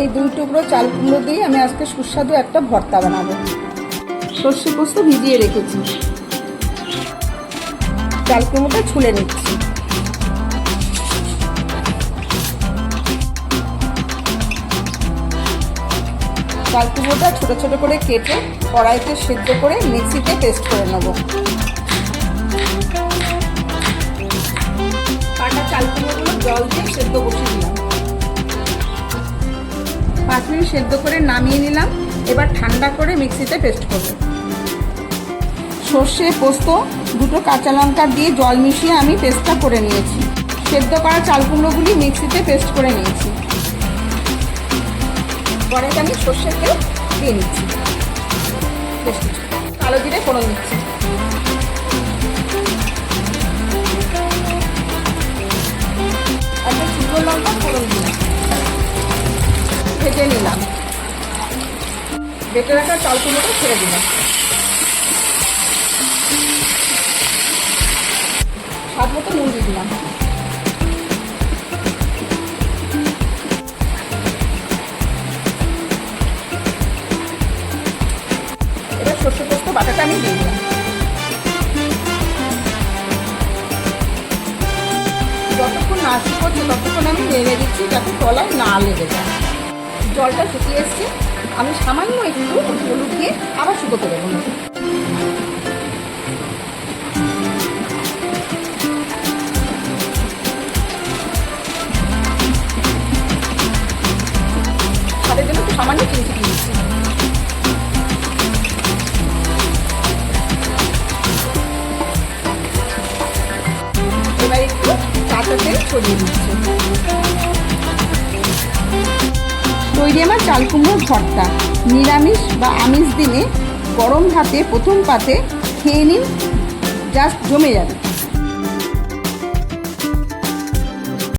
এই দুই টুকরো চাল কুমড়ো দিয়ে আমি আজকে সুস্বাদু একটা ভর্তা বানাবো। সর্ষে পোস্ত ভিজিয়ে রেখেছি। চাল কুমড়োটা ছুলে নিচ্ছি। চাল কুমড়োটা ছোটো ছোটো করে কেটে কড়াইতে সেদ্ধ করে মিক্সিতে পেস্ট করে নেব। কাটা চাল কুমড়োগুলো জল দিয়ে সেদ্ধ বসিয়ে দিলাম। পাঁচ মিনিট সেদ্ধ করে নামিয়ে নিলাম। এবার ঠান্ডা করে মিক্সিতে পেস্ট করব। সর্ষে, পোস্ত, দুটো কাঁচা লঙ্কা দিয়ে জল মিশিয়ে আমি পেস্টটা করে নিয়েছি। সেদ্ধ করা চাল কুমড়োগুলি মিক্সিতে পেস্ট করে নিয়েছি। পরে আমি সর্ষের তেল দিয়ে নিচ্ছি। কালো জিরে ফোড়ন দিচ্ছি। একটা শুকনো লঙ্কা ফোড়ন ভেজে নিলাম। বেটে রাখা চাল কুমড়োটা ছেড়ে দিলাম। স্বাদ মতো নুন দিয়ে দিলাম। এবার সর্ষে পোস্ত, বাটাটা আমি দিয়ে দিলাম। যতক্ষণ না শুকোচ্ছে ততক্ষণ আমি নেড়ে দিচ্ছি যাতে তলায় না লেগে যায়। জলটা শুকিয়ে এসছে। আমি সামান্য একটু হলুদ দিয়ে আবার শুকোতে দেবো তাদের জন্য একটু সামান্য চিনি চিনি দিচ্ছি এবার একটু কাঁচাতে ছড়িয়ে দিচ্ছি। তৈরি আমার চাল কুমড়োর ভর্তা। নিরামিষ বা আমিষ দিনে গরম ভাতে প্রথম পাতে খেয়ে নিন জাস্ট জমে যাবে।